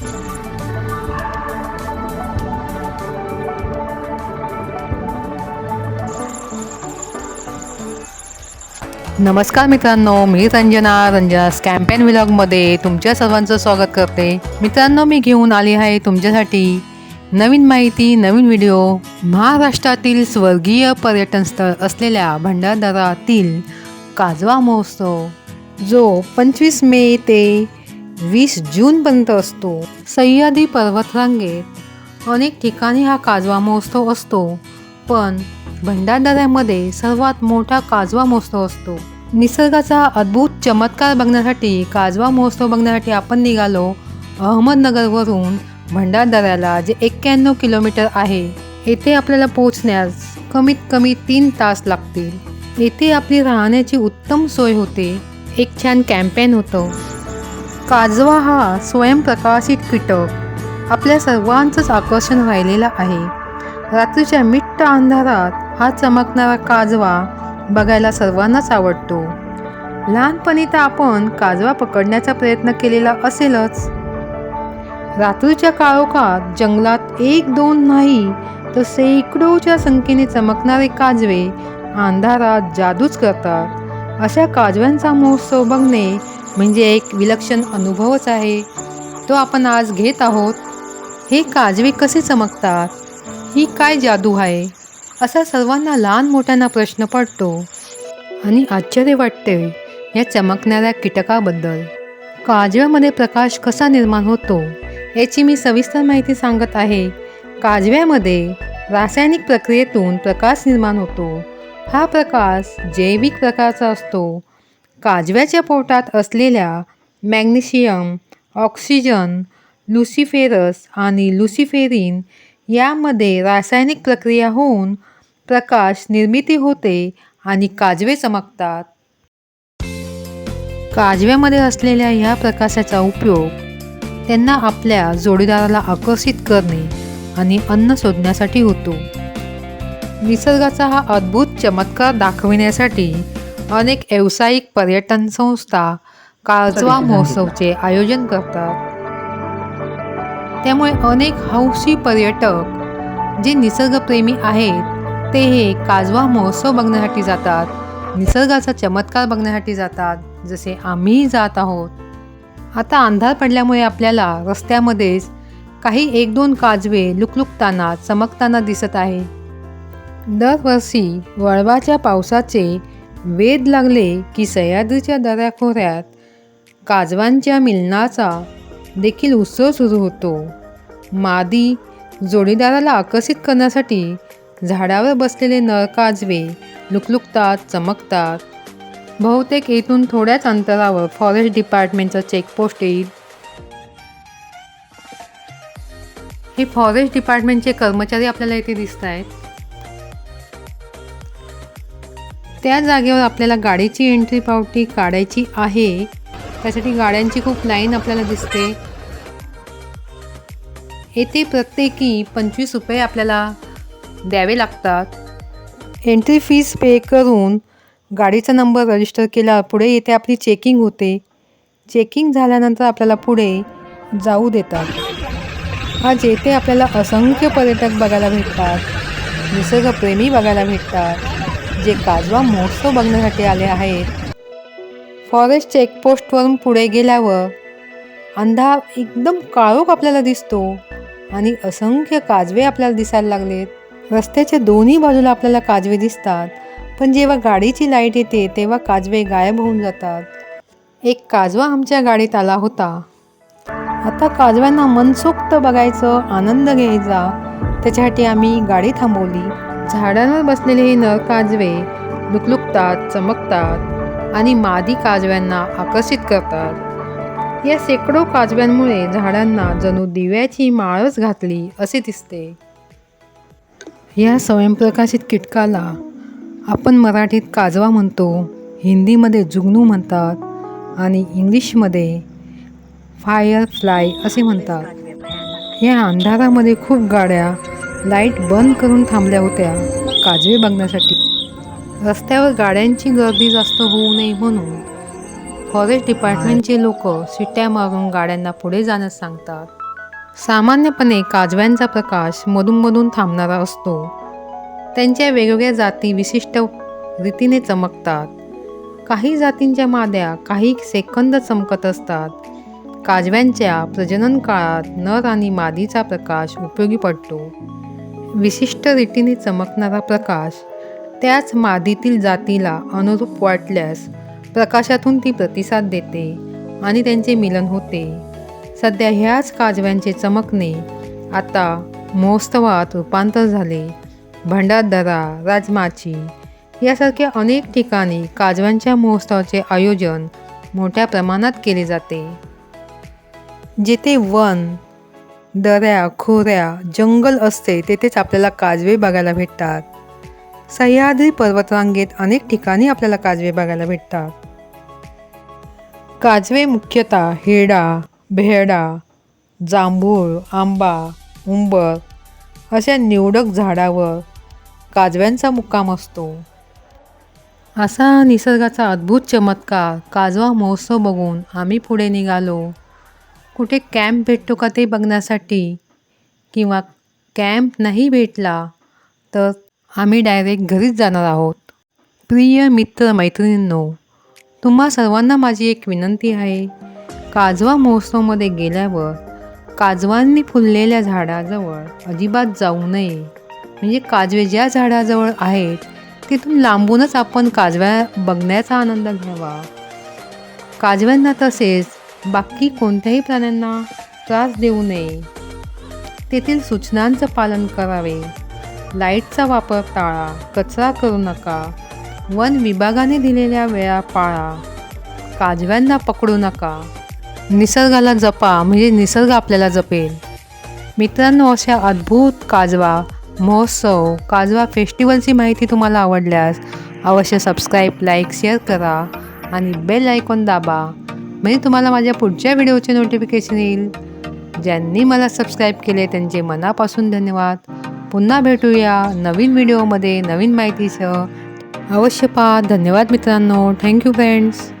नमस्कार मित्रांनो मी रंजना रंजना कॅम्पेन विलॉगमध्ये तुमच्या सर्वांचं स्वागत करते. मित्रांनो मी घेऊन आली आहे तुमच्यासाठी नवीन माहिती नवीन व्हिडिओ. महाराष्ट्रातील स्वर्गीय पर्यटन स्थळ असलेल्या भंडारदरातील काजवा महोत्सव जो पंचवीस मे ते वीस जूनपर्यंत असतो. सह्याद्री पर्वतरांगेत अनेक ठिकाणी हा काजवा महोत्सव असतो. पण भंडारदऱ्यामध्ये सर्वात मोठा काजवा महोत्सव असतो. निसर्गाचा अद्भुत चमत्कार बघण्यासाठी काजवा महोत्सव बघण्यासाठी आपण निघालो. अहमदनगरवरून भंडारदऱ्याला जे एक्क्याण्णव किलोमीटर आहे येथे आपल्याला पोहोचण्यास कमीत कमी तीन तास लागतील. येथे आपली राहण्याची उत्तम सोय होते. एक छान कॅम्पेन होतं. काजवा हा स्वयंप्रकाशित कीटक. आपल्या सर्वांचंच आकर्षण राहिलेलं आहे. रात्रीच्या मिट्ट अंधारात हा चमकणारा काजवा बघायला सर्वांनाच आवडतो. लहानपणी तर आपण काजवा पकडण्याचा प्रयत्न केलेला असेलच. रात्रीच्या काळोखात जंगलात एक दोन नाही तर शेकडोच्या संख्येने चमकणारे काजवे अंधारात जादूच करतात. अशा काजव्यांचा महोत्सव बघणे म्हणजे एक विलक्षण अनुभवच आहे. तो आपण आज घेत आहोत. हे काजवे कसे चमकतात? ही काय जादू आहे? असा सर्वांना लहान मोठ्यांना प्रश्न पडतो. आणि आश्चर्य वाटते या चमकणाऱ्या कीटकाबद्दल. काजव्यामध्ये प्रकाश कसा निर्माण होतो याची मी सविस्तर माहिती सांगत आहे. काजव्यामध्ये रासायनिक प्रक्रियेतून प्रकाश निर्माण होतो. हा प्रकाश जैविक प्रकारचा असतो. काजव्याच्या पोटात असलेल्या मॅग्नेशियम ऑक्सिजन लुसिफेरस आणि लुसिफेरिन यामध्ये रासायनिक प्रक्रिया होऊन प्रकाश निर्मिती होते आणि काजवे चमकतात. काजव्यामध्ये असलेल्या ह्या प्रकाशाचा उपयोग त्यांना आपल्या जोडीदाराला आकर्षित करणे आणि अन्न शोधण्यासाठी होतो. निसर्गाचा हा अद्भुत चमत्कार दाखविण्यासाठी अनेक व्यावसायिक पर्यटन संस्था काजवा महोत्सवचे आयोजन करतात. त्यामुळे अनेक हौशी पर्यटक जे निसर्गप्रेमी आहेत ते हे काजवा महोत्सव बघण्यासाठी जातात. निसर्गाचा चमत्कार बघण्यासाठी जातात. जसे आम्हीही जात आहोत. आता अंधार पडल्यामुळे आपल्याला रस्त्यामध्येच काही एक दोन काजवे लुकलुकताना चमकताना दिसत आहे. दरवर्षी वळवाच्या पावसाचे वेध लागले की सह्याद्रीच्या दऱ्याखोऱ्यात काजवांच्या मिलनाचा देखील उत्सव सुरू होतो. मादी जोडीदाराला आकर्षित करण्यासाठी झाडावर बसलेले नर काजवे लुकलुकतात चमकतात. बहुतेक येथून थोड्याच अंतरावर फॉरेस्ट डिपार्टमेंटचा चेकपोस्ट येईल. हे फॉरेस्ट डिपार्टमेंटचे कर्मचारी आपल्याला इथे दिसत आहेत त्या जागेवर आपल्याला गाडीची एंट्री पावती काढायची आहे. त्यासाठी गाड्यांची खूप लाईन आपल्याला दिसते. येथे प्रत्येकी पंचवीस रुपये आपल्याला द्यावे लागतात. एंट्री फीस पे करून गाडीचा नंबर रजिस्टर केला पुढे येथे आपली चेकिंग होते. चेकिंग झाल्यानंतर आपल्याला पुढे जाऊ देतात. आज येथे आपल्याला असंख्य पर्यटक बघायला भेटतात. निसर्गप्रेमी बघायला भेटतात. जे काजवा महोत्सव बघण्यासाठी आले आहेत. फॉरेस्ट चेकपोस्टवरून पुढे गेल्यावर अंधार एकदम काळोख आपल्याला दिसतो आणि असंख्य काजवे आपल्याला दिसायला लागलेत. रस्त्याच्या दोन्ही बाजूला आपल्याला काजवे दिसतात पण जेव्हा गाडीची लाइट येते तेव्हा काजवे गायब होऊन जातात. एक काजवा आमच्या गाडीत आला होता. आता काजव्यांना मनसोक्त बघायचं आनंद घ्यायचा त्याच्यासाठी आम्ही गाडी थांबवली. झाडांवर बसलेले हे नर काजवे लुकलुकतात चमकतात आणि मादी काजव्यांना आकर्षित करतात. या शेकडो काजव्यांमुळे झाडांना जणू दिव्याची माळच घातली असे दिसते. या स्वयंप्रकाशित कीटकाला आपण मराठीत काजवा म्हणतो हिंदीमध्ये जुगनू म्हणतात आणि इंग्लिशमध्ये फायर फ्लाय असे म्हणतात. या अंधारामध्ये खूप गाड्या लाइट बंद करून थांबल्या होत्या काजवे बघण्यासाठी. रस्त्यावर गाड्यांची गर्दी जास्त होऊ नये म्हणून फॉरेस्ट डिपार्टमेंटचे लोक सिट्ट्या मारून गाड्यांना पुढे जाण्यास सांगतात. सामान्यपणे काजव्यांचा प्रकाश मधूनमधून थांबणारा असतो. त्यांच्या वेगवेगळ्या जाती विशिष्ट रीतीने चमकतात. काही जातींच्या माद्या काही सेकंद चमकत असतात. काजव्यांच्या प्रजनन काळात नर आणि मादीचा प्रकाश उपयोगी पडतो. विशिष्ट रीतीने चमकणारा प्रकाश त्याच मादीतील जातीला अनुरूप वाटल्यास प्रकाशातून ती प्रतिसाद देते आणि त्यांचे मिलन होते. सध्या ह्याच काजव्यांचे चमकणे आता महोत्सवात रूपांतर झाले. भंडारदरा राजमाची यासारख्या अनेक ठिकाणी काजव्यांच्या महोत्सवाचे आयोजन मोठ्या प्रमाणात केले जाते. जेथे वन दऱ्या खोऱ्या जंगल असते तेथेच आपल्याला काजवे बघायला भेटतात. सह्याद्री पर्वतरांगेत अनेक ठिकाणी आपल्याला काजवे बघायला भेटतात. काजवे मुख्यतः हिरडा भेडा जांभूळ आंबा उंबर अशा निवडक झाडावर काजव्यांचा मुक्काम असतो. असा निसर्गाचा अद्भुत चमत्कार काजवा महोत्सव बघून आम्ही पुढे निघालो. कुठे कॅम्प भेटतो का ते बघण्यासाठी? किंवा कॅम्प नाही भेटला तर आम्ही डायरेक्ट घरीच जाणार आहोत. प्रिय मित्र मैत्रिणींनो तुम्हा सर्वांना माझी एक विनंती आहे. काजवा महोत्सवमध्ये गेल्यावर काजवांनी फुललेल्या झाडाजवळ अजिबात जाऊ नये. म्हणजे काजवे ज्या झाडाजवळ आहेत तिथून लांबूनच आपण काजव्या बघण्याचा आनंद घ्यावा. काजव्यांना तसेच बाकी कोणत्याही प्राण्यांना त्रास देऊ नये. तेथील सूचनांचं पालन करावे. लाईटचा वापर टाळा कचरा करू नका. वन विभागाने दिलेल्या वेळा पाळा. काजव्यांना पकडू नका. निसर्गाला जपा म्हणजे निसर्ग आपल्याला जपेल. मित्रांनो अशा अद्भुत काजवा महोत्सव काजवा फेस्टिवलची माहिती तुम्हाला आवडल्यास अवश्य सबस्क्राईब लाईक शेअर करा आणि बेल आयकॉन दाबा. म्हणजे तुम्हाला माझ्या पुढच्या व्हिडिओचे नोटिफिकेशन येईल. ज्यांनी मला सबस्क्राईब केले त्यांचे मनापासून धन्यवाद. पुन्हा भेटूया नवीन व्हिडिओमध्ये नवीन माहितीसह. अवश्य पहा. धन्यवाद मित्रांनो. Thank you friends